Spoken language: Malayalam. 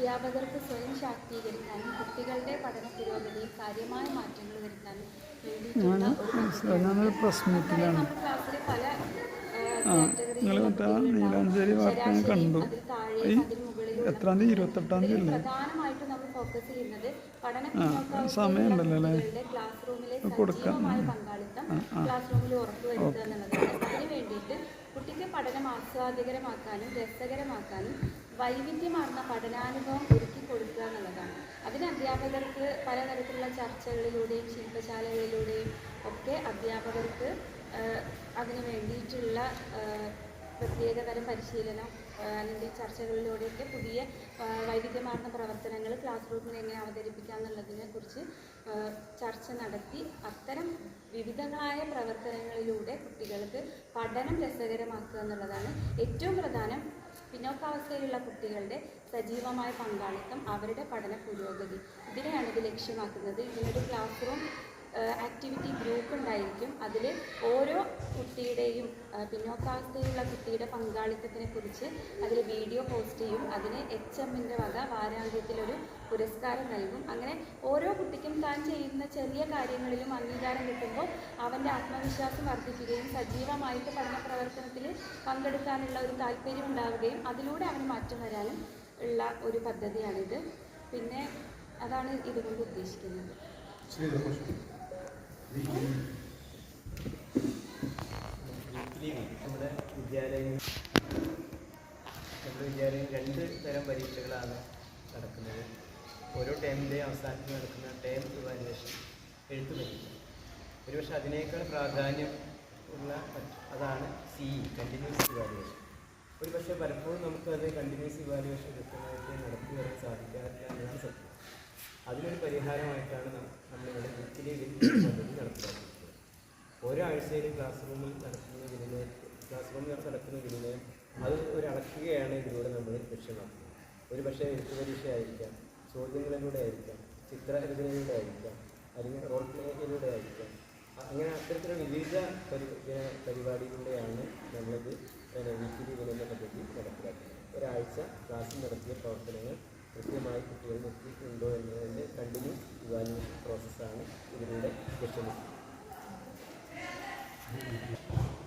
അധ്യാപകർക്ക് സ്വയം ശാക്തീകരിക്കാനും കുട്ടികളുടെ പഠന പുരോഗതിയിൽ കാര്യമായ മാറ്റങ്ങൾ വരുത്താനും നമ്മൾ പ്രശ്നത്തിലാണ് ക്ലാസ്സിലെ പല നിങ്ങൾ മറ്റേ നീലാഞ്ചേരി വാർത്ത ഞാൻ കണ്ടു. ഈ എത്രാം തീയതി? ഇരുപത്തെട്ടാം തീയതി അല്ലേ സമയമുണ്ടല്ലോ അല്ലേ? ക്ലാസ് റൂമിലെ കൊടുക്കാം. ക്ലാസ് റൂമിൽ ഉറപ്പുവരുത്തുക എന്നുള്ളതാണ് അതിന് വേണ്ടിയിട്ട് കുട്ടിക്ക് പഠനം ആസ്വാദികരമാക്കാനും രസകരമാക്കാനും വൈവിധ്യമാർന്ന പഠനാനുഭവം ഒരുക്കി കൊടുക്കുക എന്നുള്ളതാണ്. അതിന് അധ്യാപകർക്ക് പലതരത്തിലുള്ള ചർച്ചകളിലൂടെയും ശില്പശാലകളിലൂടെയും ഒക്കെ അധ്യാപകർക്ക് അതിന് വേണ്ടിയിട്ടുള്ള പ്രത്യേക പ്രത്യേകതരം പരിശീലനം അല്ലെങ്കിൽ ചർച്ചകളിലൂടെയൊക്കെ പുതിയ വൈവിധ്യമാർന്ന പ്രവർത്തനങ്ങൾ ക്ലാസ് റൂമിൽ എങ്ങനെ അവതരിപ്പിക്കാം എന്നുള്ളതിനെ കുറിച്ച് ചർച്ച നടത്തി അത്തരം വിവിധങ്ങളായ പ്രവർത്തനങ്ങളിലൂടെ കുട്ടികൾക്ക് പഠനം രസകരമാക്കുക എന്നുള്ളതാണ് ഏറ്റവും പ്രധാനം പിന്നോക്കാവസ്ഥയിലുള്ള കുട്ടികളുടെ സജീവമായ പങ്കാളിത്തം അവരുടെ പഠന പുരോഗതി. ഇതിനെയാണ് ഇത് ലക്ഷ്യമാക്കുന്നത്. ഇതിനൊരു ക്ലാസ് റൂം ആക്ടിവിറ്റി ഗ്രൂപ്പ് ഉണ്ടായിരിക്കും. അതിൽ ഓരോ കുട്ടിയുടെയും പിന്നോക്കാവസ്ഥയിലുള്ള കുട്ടിയുടെ പങ്കാളിത്തത്തിനെ കുറിച്ച് അതിൽ വീഡിയോ പോസ്റ്റ് ചെയ്യും. അതിന് എച്ച് എമ്മിന്റെ വക വാരാന്ത്യത്തിലൊരു പുരസ്കാരം നൽകും. അങ്ങനെ ഓരോ കുട്ടിക്കും താൻ ചെയ്യുന്ന ചെറിയ കാര്യങ്ങളിലും അംഗീകാരം കിട്ടുമ്പോൾ അവന്റെ ആത്മവിശ്വാസം വർദ്ധിക്കുകയും സജീവമായിട്ട് പഠന പ്രവർത്തനത്തിൽ പങ്കെടുക്കാനുള്ള ഒരു താല്പര്യം ഉണ്ടാവുകയും അതിലൂടെ അവന് മാറ്റം വരാനും ഉള്ള ഒരു പദ്ധതിയാണിത്. പിന്നെ അതാണ് ഇതുകൊണ്ട് ഉദ്ദേശിക്കുന്നത്. നമ്മുടെ വിദ്യാലയങ്ങൾ നമ്മുടെ വിദ്യാലയം രണ്ട് തരം പരീക്ഷകളാണ് നടക്കുന്നത് ഓരോ ടേമിന്റെയും അവസാനത്തിൽ നടക്കുന്ന ടേം ഇവാലുവേഷൻ എഴുത്ത് പരീക്ഷ. ഒരുപക്ഷെ അതിനേക്കാൾ പ്രാധാന്യം ഉള്ള അതാണ് സി കണ്ടിന്യൂസ് ഇവാലുവേഷൻ ഒരു പക്ഷേ പലപ്പോഴും നമുക്കത് കണ്ടിന്യൂസ് ഇവാലുവേഷൻ കൃത്യമായിട്ട് നടത്തി വരാൻ സാധിക്കാറില്ല എന്നതാണ് സത്യം. അതിനൊരു പരിഹാരമായിട്ടാണ് നം- നമ്മളിവിടെ വീക്കിലി പദ്ധതി നടപ്പിലാക്കുന്നത് ആഴ്ചയിലും ക്ലാസ് റൂമിൽ നടക്കുന്ന വിനിമയം? ക്ലാസ് റൂമിൽ നടക്കുന്ന വിനിമയം അത് ഒരു അടക്കുകയാണ് ഇതിലൂടെ നമ്മൾ ലക്ഷ്യമാക്കുന്നത്. ഒരു പക്ഷേ എഴുത്തു പരീക്ഷയായിരിക്കാം ചോദ്യങ്ങളിലൂടെ ആയിരിക്കാം ചിത്രരചനയിലൂടെ ആയിരിക്കാം അല്ലെങ്കിൽ റോൾ പ്ലേയിലൂടെ ആയിരിക്കാം. അങ്ങനെ അത്തരത്തിലുള്ള വിവിധ പരി പരിപാടിയിലൂടെയാണ് നമ്മളിത് വീക്കിലി വിനിമയ പദ്ധതി നടപ്പിലാക്കുന്നത്. ഒരാഴ്ച ക്ലാസ്സിൽ നടത്തിയ പ്രവർത്തനങ്ങൾ കൃത്യമായി കുട്ടികൾ എത്തിയിട്ടുണ്ടോ എന്നതിന്റെ കണ്ടിന്യൂസ് ഇവാലുവേഷൻ പ്രോസസ്സാണ് ഇതിലൂടെ ലക്ഷ്യമിടുന്നത്. Amen.